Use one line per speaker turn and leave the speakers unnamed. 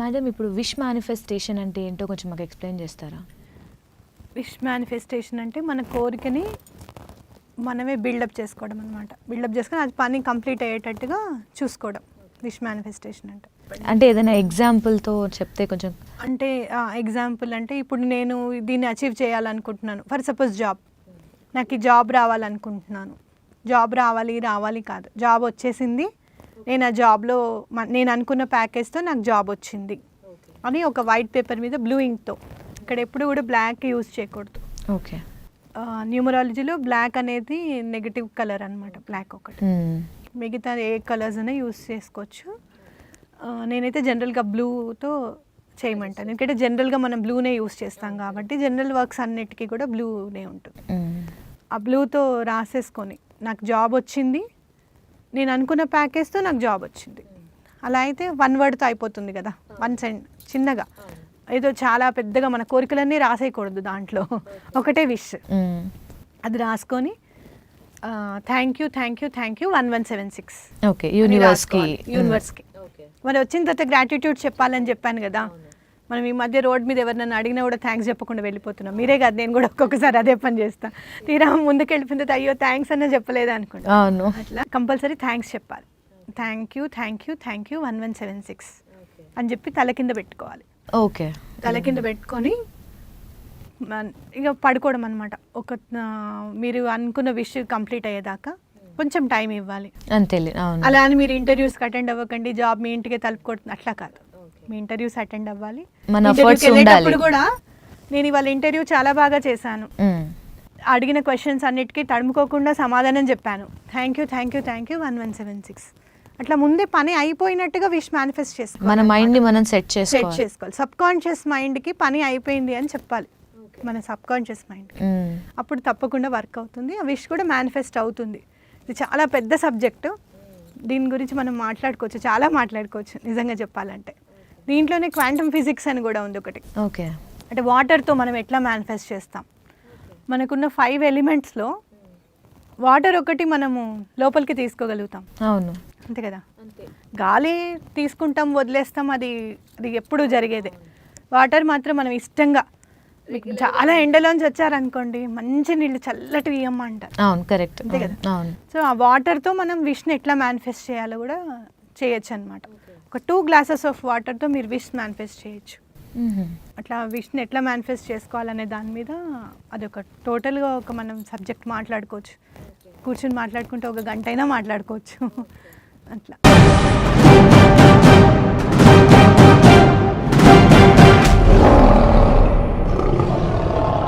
Madam ఇప్పుడు wish manifestation అంటే ఏంటో కొంచెం మాకు ఎక్స్ప్లెయిన్ చేస్తారా?
విష్ మేనిఫెస్టేషన్ అంటే మన కోరికని మనమే బిల్డప్ చేసుకోవడం అనమాట బిల్డప్ చేసుకొని అది పని కంప్లీట్ అయ్యేటట్టుగా చూసుకోవడం విష్ మేనిఫెస్టేషన్ అంటే.
అంటే ఏదైనా ఎగ్జాంపుల్తో చెప్తే కొంచెం
అంటే ఎగ్జాంపుల్ అంటే ఇప్పుడు నేను దీన్ని అచీవ్ చేయాలనుకుంటున్నాను. ఫర్ సపోజ్ జాబ్ నాకు ఈ జాబ్ రావాలనుకుంటున్నాను. జాబ్ రావాలి రావాలి కాదు. జాబ్ వచ్చేసింది నేను ఆ జాబ్లో నేను అనుకున్న ప్యాకేజ్తో నాకు జాబ్ వచ్చింది. అని ఒక వైట్ పేపర్ మీద బ్లూ ఇంక్తో. ఇక్కడ ఎప్పుడు కూడా బ్లాక్ యూజ్ చేయకూడదు.
ఓకే
న్యూమరాలజీలో బ్లాక్ అనేది నెగిటివ్ కలర్ అన్నమాట బ్లాక్ ఒకటి.
మ్మ్.
మిగతా ఏ కలర్స్ అయినా యూస్ చేసుకోవచ్చు. నేనైతే జనరల్గా బ్లూతో చేయమంటాను. ఎందుకంటే జనరల్గా మనం బ్లూనే యూస్ చేస్తాం కాబట్టి జనరల్ వర్క్స్ అన్నిటికీ కూడా బ్లూనే ఉంటుంది.
మ్మ్.
ఆ బ్లూతో రాసేసుకొని నాకు జాబ్ వచ్చింది నేను అనుకున్న ప్యాకేజ్తో నాకు జాబ్ వచ్చింది. అలా అయితే వన్ వర్డ్తో అయిపోతుంది కదా. వన్ సెండ్ చిన్నగా. ఏదో చాలా పెద్దగా మన కోరికలన్నీ రాసేయకూడదు దాంట్లో. ఒకటే విష్. అది రాసుకొని thank you thank you thank you one one seven six
okay యూనివర్స్కి
యూనివర్స్కి మరి వచ్చిన తర్వాత గ్రాటిట్యూడ్ చెప్పాలని చెప్పాను కదా. మనం ఈ మధ్య రోడ్ మీద ఎవరినైనా అడిగినా కూడా థ్యాంక్స్ చెప్పకుండా వెళ్ళిపోతున్నాం. మీరే కాదు నేను కూడా ఒక్కొక్కసారి అదే పని చేస్తా. తీరా ముందుకు వెళ్ళిపోయిన తర్వాత అయ్యో థ్యాంక్స్ అన్న చెప్పలేదు అనుకోండి
అవును.
అట్లా కంపల్సరీ థ్యాంక్స్ చెప్పాలి. Thank you thank you thank you one one seven six అని చెప్పి తల కింద పెట్టుకోవాలి.
ఓకే.
తల కింద పెట్టుకొని మన- ఇక పడుకోవడం అనమాట ఒక మీరు అనుకున్న విష్ కంప్లీట్ అయ్యేదాకా కొంచెం టైం ఇవ్వాలి.
అంతేలే అవును.
అలా అని మీరు ఇంటర్వ్యూస్కి అటెండ్ అవ్వకండి జాబ్ మీ ఇంటికి తలుపుకోవడం అట్లా కాదు. మీ ఇంటర్వ్యూస్ అటెండ్ అవ్వాలి.
మన
కి వెళ్ళేటప్పుడు
ఉండాలి.
కూడా నేను ఇవాళ ఇంటర్వ్యూ చాలా బాగా చేశాను. అడిగిన క్వశ్చన్స్ అన్నిటికీ తడుముకోకుండా సమాధానం చెప్పాను. Thank you thank you thank you one one seven six అట్లా ముందే పని అయిపోయినట్టుగా విష్ మేనిఫెస్ట్ చేసుకోవాలి
మన మైండ్ని మనం సెట్
సెట్
చేసుకోవాలి.
సబ్ కాన్షియస్ మైండ్కి పని అయిపోయింది అని చెప్పాలి. మన సబ్ కాన్షియస్ మైండ్. అప్పుడు తప్పకుండా వర్క్ అవుతుంది. ఆ విష్ కూడా మేనిఫెస్ట్ అవుతుంది. ఇది చాలా పెద్ద సబ్జెక్టు దీని గురించి మనం మాట్లాడుకోవచ్చు చాలా మాట్లాడుకోవచ్చు నిజంగా చెప్పాలంటే. దీంట్లోనే క్వాంటమ్ ఫిజిక్స్ అని కూడా ఉంది ఒకటి.
ఓకే.
అంటే వాటర్తో మనం ఎట్లా మేనిఫెస్ట్ చేస్తాం? మనకున్న ఫైవ్ ఎలిమెంట్స్లో వాటర్ ఒకటి మనము లోపలికి తీసుకోగలుగుతాం.
అవును.
అంతే కదా? గాలి తీసుకుంటాం వదిలేస్తాం అది అది ఎప్పుడు జరిగేదే. వాటర్ మాత్రం మనం ఇష్టంగా మీకు చాలా ఎండలోంచి వచ్చారనుకోండి మంచి నీళ్ళు చల్లటి ఇయ్యమ్మ అంటారు.
అవును కరెక్ట్
అంతే కదా. సో ఆ వాటర్తో మనం విష్ని ఎట్లా మేనిఫెస్ట్ చేయాలో కూడా చేయొచ్చు అనమాట ఒక టూ గ్లాసెస్ ఆఫ్ వాటర్తో మీరు విష్ మేనిఫెస్ట్ చేయొచ్చు. అట్లా విష్ని ఎట్లా మేనిఫెస్ట్ చేసుకోవాలనే దాని మీద అదొక టోటల్గా ఒక మనం సబ్జెక్ట్ మాట్లాడుకోవచ్చు. కూర్చుని మాట్లాడుకుంటే ఒక గంట అయినా మాట్లాడుకోవచ్చు. అట్లా.